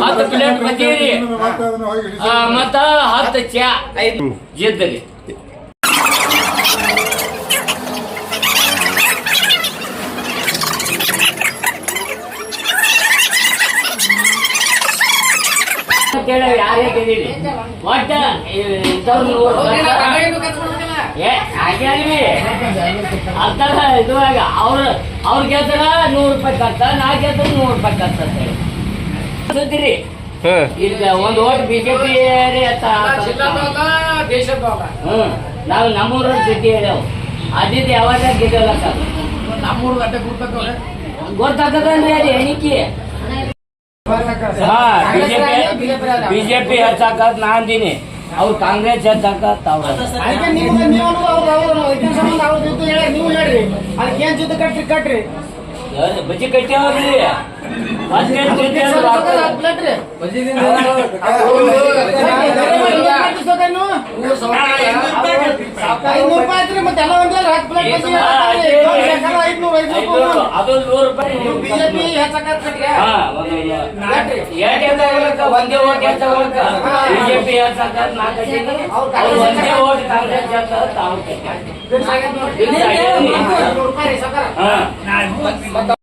ಹತ್ತು ಪ್ಲೇಟ್ ಬಜ್ಜೀರಿ ಮತ್ತೆ ಅದನ್ನ ಹೋಗಿ ಹಿಡಿಸಿ. ಆ, ಮತ್ತ ಹತ್ತು ಚಾ ಐದು ಜಿದ್ದರಿ ಕೇಳಿ ಯಾರೇ ಕೇಳಿರಿ ಒಟ್ಟ ಇದ್ದವ್ರು ನೂರು ಏ ಹಾಗೆ ಅಲ್ವಿ ಅಂತಲ್ಲ ಇದುವಾಗ ಅವ್ರು ಅವ್ರ ಗೆದ್ರ ನೂರು ರೂಪಾಯಿ ಖರ್ಚ ನಾ ಗೆದ್ರ ನೂರು ರೂಪಾಯಿ ಖರ್ಚು ಅಂತ ಹೇಳಿ ಸುದ್ದಿರಿ ಈಗ ಒಂದ್ ಓಟ್ ಬಿಜೆಪಿ ಹ್ಮ್ ನಾವು ನಮ್ಮೂರ ಜೊತೆ ಹೇಳ್ಯಾವ ಅದಿದ್ದು ಯಾವಾಗ ಗೆದ್ದಲ್ಲ ಸರ್ ನಮ್ಮೂರು ಗಂಟೆ ಗೊತ್ತಾಗದಲ್ರಿ ಅದು ಎಣಿಕೆ. ಹಾ ಬಿಜೆಪಿ ಬಿಜೆಪಿ ಹಚ್ಚಾಕತ್ ನಾ ಅಂದಿನಿ. ಅವ್ರು ಕಾಂಗ್ರೆಸ್ ಹಚ್ಚಾಕತ್ ಅವ್ರು. ನೀವು ಹೇಳ್ರಿ. ಅದಕ್ಕೆ ಏನ್ ಜೊತೆ ಕಟ್ರಿ ಕಟ್ರಿ. ಬಜ್ಜಿ ಕಟ್ಟ್ಯಾವ್ರಿ ಒಂದೇ ಓಟ್ ಹೆಚ್ಚಾಗ್ಲಕ್ಕ ಬಿಜೆಪಿ ಒಂದೇ ಓಟ್ ಕಾಂಗ್ರೆಸ್ ಹೆಚ್ಚಾಕತ್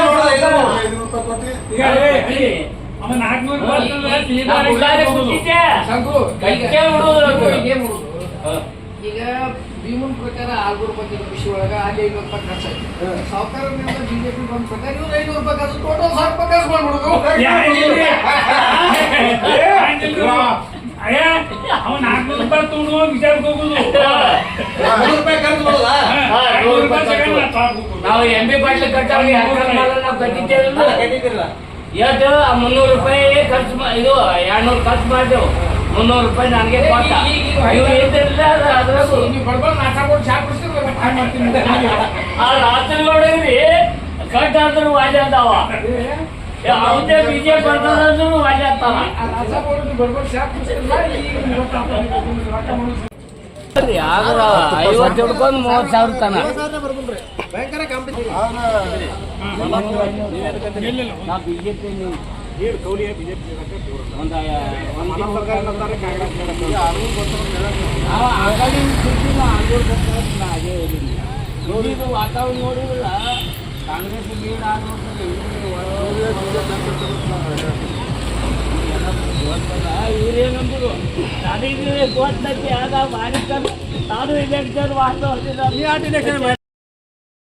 ಈಗ ಏನ್ ಮಾಡುದು? ಈಗ ಭೀಮನ್ ಪ್ರಕಾರ ಆರ್ನೂರು ರೂಪಾಯಿ ಕೃಷಿ ಒಳಗ ಅಲ್ಲಿ ಐನೂರು ರೂಪಾಯಿ ಖರ್ಚಾಯ್ತು ಸಾವುಕಾರ ಬಿಜೆಪಿ ಬಂದ ಪ್ರಕಾರ ಇವ್ರು ಐನೂರು ರೂಪಾಯಿ ಖರ್ಚು ಟೋಟಲ್ ಸಾವಿರ ರೂಪಾಯಿ ಖರ್ಚು ಮಾಡ್ಬಿಡುದು ಅವನ್ ನಾಲ್ಕುನೂರು ರೂಪಾಯಿ ತಗೊಂಡು ಹೋಗಿ ವಿಚಾರಕ್ಕೆ ಹೋಗುದು ನೂರು ರೂಪಾಯಿ ಖರ್ಚು ಮಾಡೋದಾ ಹಾ, ನೂರು ರೂಪಾಯಿ ಕಟ್ಟು. ನಾವು ಎಂ ಬಿ ಪಾಟ್ಲಿ ಕಟ್ಟವ್ರಿಗೆ ನಾವು ಕಟ್ಟಿದ್ದೇವಲ್ಲ ಆ ಮುನ್ನೂರು ರೂಪಾಯಿ ಖರ್ಚು ಮಾ- ಇದು ಎರಡ್ನೂರು ಖರ್ಚು ಮಾಡಿದೆವು. ಮುನ್ನೂರು ರೂಪಾಯಿ ನನಗೆ ಕೊಟ್ಟ. ಇದ್ದಿರಲಿಲ್ಲ ಅದ್ರಾಗು ಆ ರಾತ್ರಿ ನೋಡಿದ್ರಿ ಕಟ್ ಆದ್ರೂ ವಾಜ ಅದಾವ ವಾಜ ಆಗ್ತಾವ ಇವತ್ತು ಆದ್ರ ಐವತ್ತು ಹಿಡ್ಕೊಂಡು ಮೂವತ್ತು ಸಾವಿರ ತನಕ. ಭಯಂಕರ ಕಾಂಪಿಟೇಷನ್ ಆದ್ರೆ ನಾ ಬಿಜೆಪಿ ಒಂದು ನಾವು ಹೇಳಿನಿ ನೋಡಿದ್ದು ವಾತಾವರಣ ನೋಡಿಲ್ಲ ಕಾಂಗ್ರೆಸ್ ಲೀಡ್ ಆಗ್ಬಿಡ್ತದೆ ಇವ್ರೇನಂದ್ರು ನನಗೆ ನಾನು ಇಲೆಕ್ಷನ್ ವಾಸ್ತವ